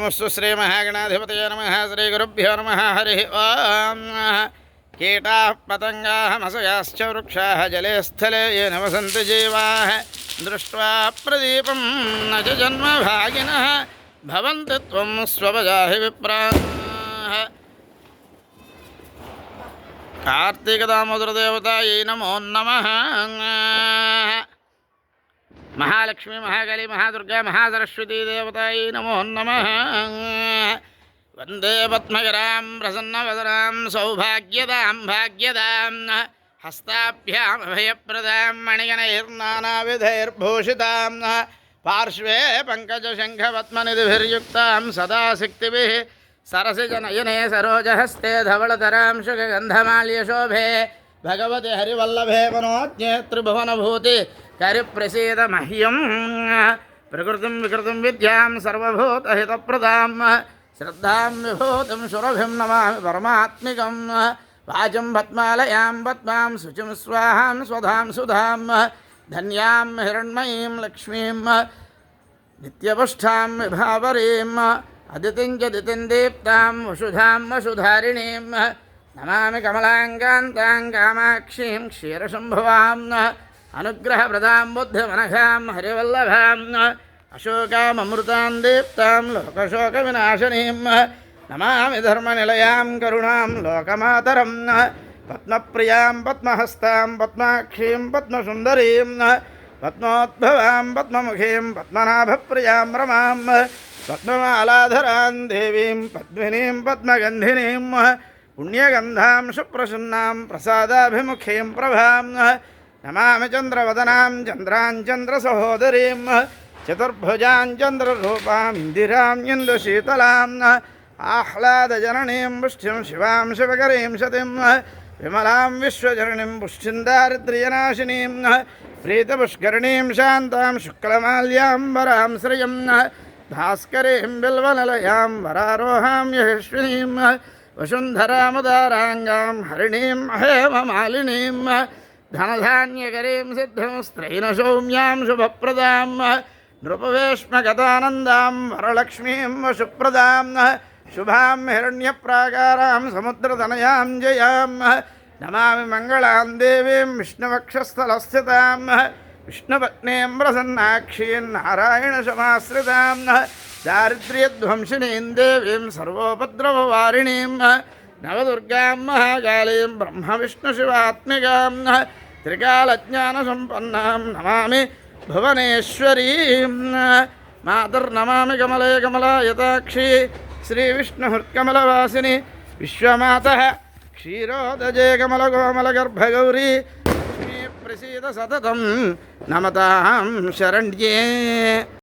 नमस्तु श्रीमहागणाधिपतये नम, श्रीगुरुभ्यो नम, हरि ॐ कीटा पतंगा मसयाश्च, वृक्षा, जले स्थले ये न वसंत जीवा। दृष्ट्वा प्रदीप न जन्म भागिन भवन्ति विप्रा। स्वपजाहि नमो नमः। महालक्ष्मी, महाकली, महादुर्गा, महासरस्वती देवतायै नमो नमः। वंदे पद्मगरां प्रसन्नवदनां सौभाग्यदां, भाग्यदां हस्ताभ्यामभयप्रदां मणिगणैर्नानाविधैर्भूषितां पार्श्वे पङ्कजशङ्खपद्मनिधिभिर्युक्तां सरसी सरसिजनयने सरोजहस्ते धवलतरां शुगन्धमाल्यशोभे भगवति हरिवल्लभे मनोज्ञे त्रिभुवनभूति కరిప్రసీద మహ్యం ప్రకృతిం వికృతిం విద్యాం సర్వభూతహితప్రదాం. శ్రద్ధాం విభూతం సురభిం నమామి పరమాత్మికం. వాచం పద్మాలయాం పద్మాం శుచిం స్వాహాం స్వధాం సుధాం. ధన్యాం హిరణ్మయీం లక్ష్మీం. నిత్యపుష్టాం విభావరీం. అదితిం చ దితిం దీప్తాం వసుధాం వసుధారిణీం. నమామి కమలాంగాంతాం కామాక్షీం క్షీరశంభవాం. అనుగ్రహప్రదాం బుద్ధిమనఘాం హరివల్లభాం అశోకామృతాం దీప్తాం లోకశోక వినాశనీం నమామి ధర్మనిలయాం కరుణాం లోకమాతరం పద్మప్రియాం పద్మహస్తాం పద్మాక్షీం పద్మసుందరీం పద్మోద్భవాం పద్మముఖీం పద్మనాభప్రియాం రమాం పద్మమాలాధరాం దేవీం పద్మినీం పద్మగంధినీం పుణ్యగంధాం సుప్రసన్నాం ప్రసాదాభిముఖీం ప్రభాం నమామి చంద్రవదనాం చంద్రాం చంద్రసహోదరీం చతుర్భుజాం చంద్రరూపాం ఇందిరాం ఇందుశీతలాం ఆహ్లాదజననీం పుష్టిం శివాం శివకరీం సతిం విమలాం విశ్వజననీం పుష్టిం దారిద్ర్యనాశినీం ప్రీతపుష్కరిణీం శాంతాం శుక్లమాల్యాంబరాం శ్రియం భాస్కరీం బిల్వనలయాం వరారోహాం యశస్వినీం వసుంధరాముదారాంగాం హరిణీం హేమమాలినీం ధనధాన్యకరీం సిద్ధిం స్త్రైన సౌమ్యాం శుభప్రదాం నృపవేష్మగతానందాం వరలక్ష్మీం వశుప్రదాం శుభాం హిరణ్యప్రాకారాం సముద్రతనయాం జయాం నమామి మంగళాం దేవీం విష్ణువక్షస్థలస్థితాం విష్ణుపత్నీం ప్రసన్నాక్షీం నారాయణశమాశ్రితాం దారిద్ర్యధ్వంసినీం దేవీం సర్వోపద్రవవారిణీం నవదుర్గాం మహాకాళీం బ్రహ్మ విష్ణు బ్రహ్మవిష్ణుశివాత్మికాం త్రికాలజ్ఞానసంపన్నాం నమామి భువనేశ్వరీం మాతర్నమామి కమలే కమలాయతాక్షి శ్రీవిష్ణుహృత్కమలవాసిని విశ్వమాత క్షీరోదజే కమలగోమలగర్భగౌరీ లక్ష్మీ ప్రసీద సతతం నమతాం శరణ్యే